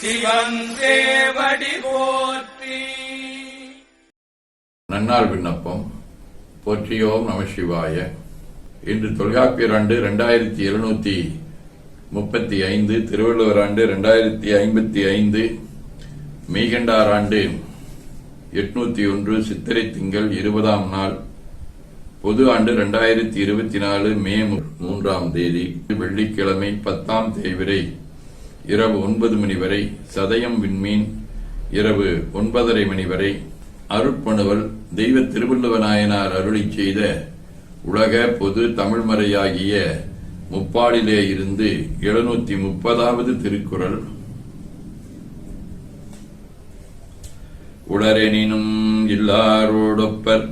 சிவன் போற்றி. நன்னாள் விண்ணப்பம். போற்றியோம் நம சிவாய. இன்று தொல்காப்பியர் ஆண்டு ரெண்டாயிரத்தி எழுநூத்தி முப்பத்தி ஐந்து திருவள்ளுவர் ஆண்டு ரெண்டாயிரத்தி ஐம்பத்தி ஐந்து மெய்கண்டார் ஆண்டு எட்நூத்தி ஒன்று சித்திரை திங்கள் இருபதாம் நாள் பொது ஆண்டு ரெண்டாயிரத்தி இருபத்தி நாலு மே மூன்றாம் தேதி வெள்ளிக்கிழமை பத்தாம் தேவிரை இரவு ஒன்பது மணி வரை சதயம் விண்மீன் இரவு ஒன்பதரை மணி வரை அருட்பணுவல் தெய்வ திருவள்ளுவநாயனார் அருளி செய்த உலக பொது தமிழ்மறையாகிய முப்பாடிலே இருந்து எழுநூத்தி முப்பதாவது திருக்குறள். உளரெனினும் இல்லாரோடொப்பர்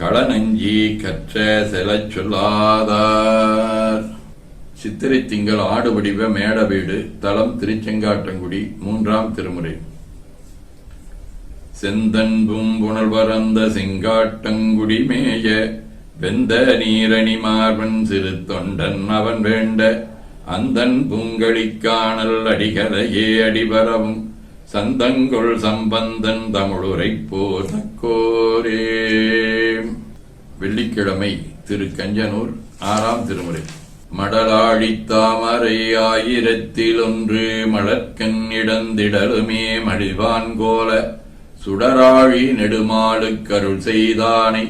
களநஞ்சி கற்ற செலச் சொல்லாதார். சித்திரை திங்கள் ஆடு வடிவ மேட வீடு தலம் திருச்செங்காட்டங்குடி மூன்றாம் திருமுறை. செந்தன்பும் புனல்வரந்த செங்காட்டங்குடி மேய வெந்த நீரணி மார்பன் சிறு தொண்டன் அவன் வேண்ட அந்தன் பூங்கழிக்கானல் அடிகளையே அடிபரவும் சந்தங்கொள் சம்பந்தன் தமிழுரை போர் தக்கோரே. வெள்ளிக்கிழமை திரு கஞ்சனூர் ஆறாம் திருமுறை. மடலாழி தாமரை ஆயிரத்தில் ஒன்று மலர்க்கண் இடந்திடலுமே மடிவான் கோல சுடராழி நெடுமாடு கருள் செய்தானை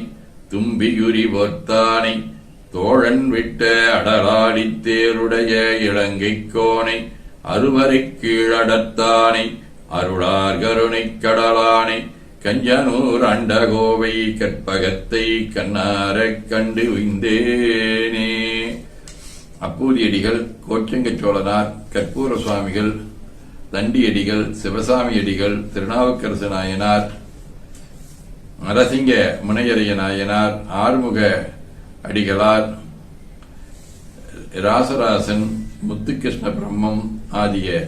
தும்பியுரி பொர்த்தானை தோழன் விட்ட அடலாடித் தேருடைய இலங்கைக் கோனை அறுவரை கீழடத்தானை அருளார் கருணைக் கடலானை கஞ்சனூர் அண்டகோவை கற்பகத்தை கண்ணாரக் கண்டு உய்ந்தேனே. அப்பூதியடிகள் கோச்சங்க சோழனார் கற்பூர சுவாமிகள் தண்டியடிகள் சிவசாமி அடிகள் திருநாவுக்கரசு நாயனார் நரசிங்க முனையரைய நாயனார் ஆறுமுக அடிகளார் ராசராசன் முத்துகிருஷ்ண பிரம்மம் ஆகிய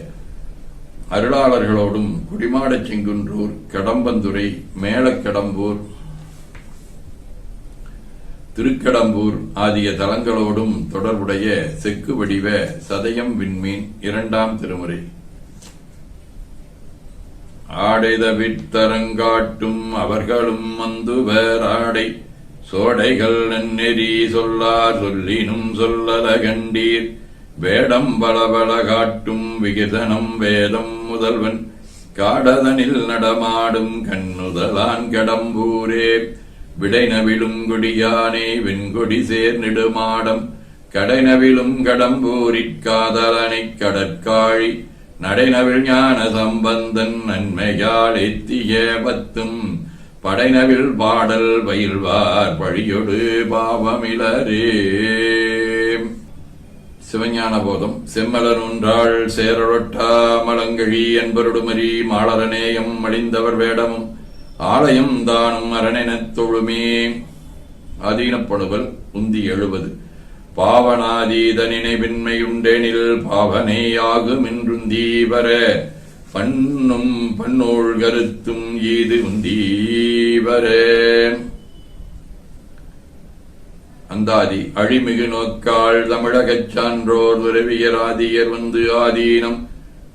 அருளாளர்களோடும் குடிமாடச் செங்குன்றூர் கடம்பந்துறை மேலக்கடம்பூர் திருக்கடம்பூர் ஆகிய தலங்களோடும் தொடர்புடைய செக்கு வடிவ சதயம் விண்மீன் இரண்டாம் திருமுறை. ஆடைதவித்தரங்காட்டும் அவர்களும் வந்துவர் ஆடை. சோடைகள் நன்னெறி சொல்லார் சொல்லினும் சொல்லல கண்டீர் வேடம் பலபல காட்டும் விகிதனம் வேதம் முதல்வன். காடதனில் நடமாடும் கண்ணுதலான் கடம்பூரே. விடைநவிலும் கொடியானே வெண்கொடி சேர் நெடுமாடம் கடைநவிலும் கடம்பூரிற்காதலனைக் கடற்காழி. நடைநவில் ஞான சம்பந்தன் நன்மையால் எத்திய பத்தும். படைநவில் பாடல் பயில்வார் பழியொடு பாவமிலரே. சிவஞான போதம் செம்மலன் ஒன்றாள் சேரொட்டா மலங்கழி என்பருடுமரி மாளரநேயம் மடிந்தவர் வேடமும். ஆலயம் தானும் அரணெனத் தொழுமே. அதீனப்படுவல் உந்தி எழுபது பாவனாதீத நினைவின்மையுண்டெனில் பாவனையாகும் என்றுந்தீவர பண்ணும் பண்ணோள் கருத்தும் ஈது உந்தீவர அந்தாதி அழிமிகு நோக்காள் தமிழகச் சான்றோர் உறவியராதியர் வந்து ஆதீனம்.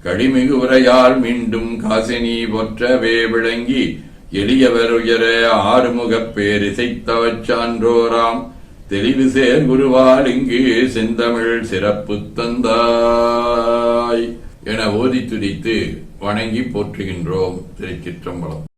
கழிமிகு உரையால் மீண்டும் காசினி பொற்றவே விளங்கி எளியவர் உயர ஆறுமுகப் பேரிசைத்தவச் சான்றோராம். தெளிவு சேர் குருவால் இங்கு செந்தமிழ் சிறப்பு தந்தாய். என ஓதி துதித்து வணங்கி போற்றுகின்றோம் திருச்சிற்றம்பலம்.